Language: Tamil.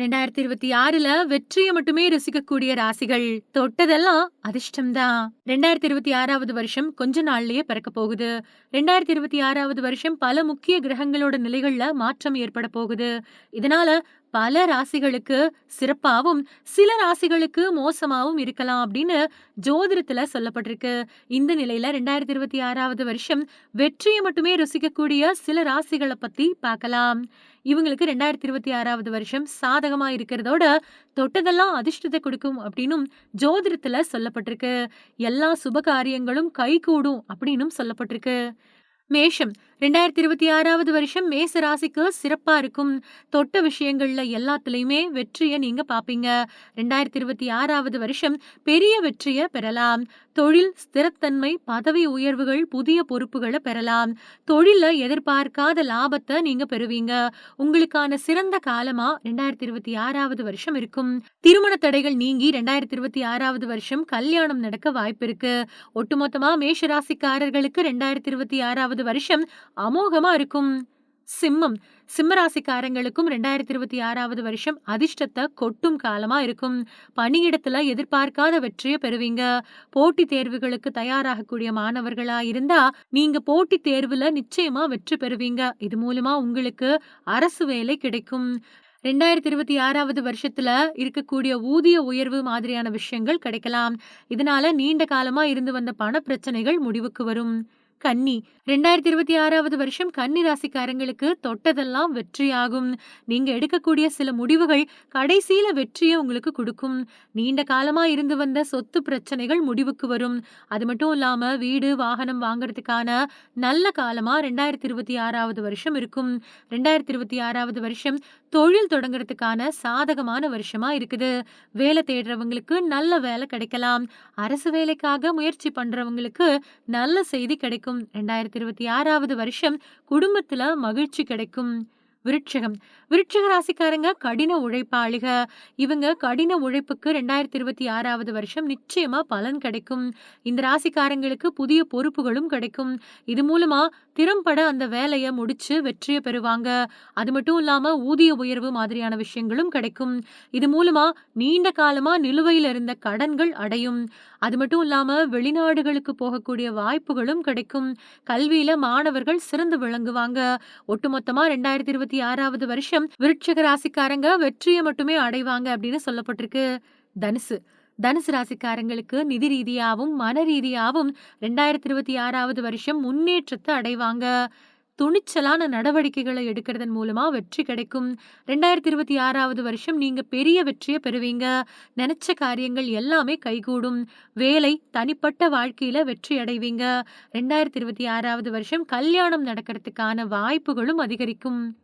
ரெண்டாயிரத்தி இருபத்தி ஆறுல வெற்றியை மட்டுமே ரசிக்கக்கூடிய ராசிகள் தொட்டதெல்லாம் அதிர்ஷ்டம்தான். ரெண்டாயிரத்தி இருபத்தி ஆறாவது வருஷம் கொஞ்ச நாள்லயே பிறக்க போகுது. ரெண்டாயிரத்தி இருபத்தி ஆறாவது வருஷம் பல முக்கிய கிரகங்களோட நிலைகள்ல மாற்றம் ஏற்பட போகுது. இதனால பல ராசிகளுக்கு சிறப்பாவும் சில ராசிகளுக்கு மோசமாவும் இருக்கலாம் அப்படின்னு ஜோதிடத்துல சொல்லப்பட்டிருக்கு. இந்த நிலையில ரெண்டாயிரத்தி இருபத்தி ஆறாவது வருஷம் வெற்றியை மட்டுமே ருசிக்கக்கூடிய சில ராசிகளை பத்தி பார்க்கலாம். இவங்களுக்கு ரெண்டாயிரத்தி இருபத்தி ஆறாவது வருஷம் சாதகமா இருக்கிறதோட தொட்டதெல்லாம் அதிர்ஷ்டத்தை கொடுக்கும் அப்படின்னும் ஜோதிடத்துல சொல்லப்பட்டிருக்கு. எல்லா சுப காரியங்களும் கைகூடும் அப்படின்னும் சொல்லப்பட்டிருக்கு. மேஷம் ரெண்டாயிரத்தி இருபத்தி ஆறாவது வருஷம் மேச ராசிக்கு சிறப்பா இருக்கும். தொட்ட விஷயங்கள்ல எல்லாத்துலயுமே வெற்றியை நீங்க பாப்பீங்க. ரெண்டாயிரத்தி இருபத்தி ஆறாவது வருஷம் பெரிய வெற்றியை பெறலாம். தொழில் ஸ்திரத்தன்மை பதவி உயர்வுகள் புதிய பொறுப்புகளை பெறலாம். தொழில எதிர்பார்க்காத லாபத்தை நீங்க பெறுவீங்க. உங்களுக்கான சிறந்த காலமா ரெண்டாயிரத்தி இருபத்தி ஆறாவது வருஷம் இருக்கும். திருமண தடைகள் நீங்கி ரெண்டாயிரத்தி இருபத்தி ஆறாவது வருஷம் கல்யாணம் நடக்க வாய்ப்பு இருக்கு ஒட்டுமொத்தமா மேஷராசிக்காரர்களுக்கு ரெண்டாயிரத்தி இருபத்தி ஆறாவது வருஷம் அமோகமா இருக்கும். சிம்மம். சிம்மராசிக்காரங்களுக்கும் ரெண்டாயிரத்தி இருபத்தி ஆறாவது வருஷம் அதிர்ஷ்டத்தை கொட்டும் காலமா இருக்கும். பணியிடத்துல எதிர்பார்க்காத வெற்றியை பெறுவீங்க. போட்டி தேர்வுகளுக்கு தயாராகக்கூடிய மாணவர்களா இருந்தா நீங்க போட்டி தேர்வுல நிச்சயமா வெற்றி பெறுவீங்க. இது மூலமா உங்களுக்கு அரசு வேலை கிடைக்கும். ரெண்டாயிரத்தி இருபத்தி ஆறாவது வருஷத்துல இருக்கக்கூடிய ஊதிய உயர்வு மாதிரியான விஷயங்கள் கிடைக்கலாம். இதனால நீண்ட காலமா இருந்து வந்த பண பிரச்சனைகள் முடிவுக்கு வரும். கன்னி. ரெண்டாயிரத்தி இருபத்தி ஆறாவது வருஷம் கன்னி ராசிக்காரங்களுக்கு தொட்டதெல்லாம் வெற்றியாகும். நீங்க எடுக்கக்கூடிய சில முடிவுகள் கடைசியில வெற்றியை உங்களுக்கு கொடுக்கும். நீண்ட காலமா இருந்து வந்த சொத்து பிரச்சனைகள் முடிவுக்கு வரும். அது மட்டும் இல்லாம வீடு வாகனம் வாங்குறதுக்கான நல்ல காலமா ரெண்டாயிரத்தி இருபத்தி ஆறாவது வருஷம் இருக்கும். ரெண்டாயிரத்தி இருபத்தி ஆறாவது வருஷம் தொழில் தொடங்குறதுக்கான சாதகமான வருஷமா இருக்குது. வேலை தேடுறவங்களுக்கு நல்ல வேலை கிடைக்கலாம். அரசு வேலைக்காக முயற்சி பண்றவங்களுக்கு நல்ல செய்தி கிடைக்கும். ரெண்டாயிரத்தி இருபத்தி ஆறாவது வருஷம் குடும்பத்தில் மகிழ்ச்சி கிடைக்கும். விருட்சகம். விருட்சக ராசிக்காரங்க கடின உழைப்பாளிக. இவங்க கடின உழைப்புக்கு ரெண்டாயிரத்தி இருபத்தி ஆறாவது வருஷம் நிச்சயமா பலன் கிடைக்கும். இந்த ராசிக்காரங்களுக்கு புதிய பொறுப்புகளும் கிடைக்கும். இது மூலமா திறம்பட அந்த வேலையை முடிச்சு வெற்றியை பெறுவாங்க. அது மட்டும் இல்லாம ஊதிய உயர்வு மாதிரியான விஷயங்களும் கிடைக்கும். இது மூலமா நீண்ட காலமா நிலுவையில் இருந்த கடன்கள் அடையும். அது மட்டும் இல்லாம வெளிநாடுகளுக்கு போகக்கூடிய வாய்ப்புகளும் கிடைக்கும். கல்வியில மாணவர்கள் சிறந்து விளங்குவாங்க. ஒட்டுமொத்தமா ரெண்டாயிரத்தி இருபத்தி ஆறாவது வருஷம் விருட்சக ராசிக்காரங்க வெற்றியை மட்டுமே அடைவாங்க அப்படின்னு சொல்லப்பட்டிருக்கு தனுசு. தனுசு ராசிக்காரங்களுக்கு நிதி ரீதியாவும் மன ரீதியாவும் ரெண்டாயிரத்தி இருபத்தி ஆறாவது வருஷம் முன்னேற்றத்தை அடைவாங்க. துணிச்சலான நடவடிக்கைகளை எடுக்கிறதன் மூலமா வெற்றி கிடைக்கும். ரெண்டாயிரத்தி இருபத்தி ஆறாவது வருஷம் நீங்க பெரிய வெற்றியை பெறுவீங்க. நினைச்ச காரியங்கள் எல்லாமே கைகூடும். வேலை தனிப்பட்ட வாழ்க்கையில வெற்றி அடைவீங்க. ரெண்டாயிரத்தி இருபத்தி ஆறாவது வருஷம் கல்யாணம் நடக்கிறதுக்கான வாய்ப்புகளும் அதிகரிக்கும்.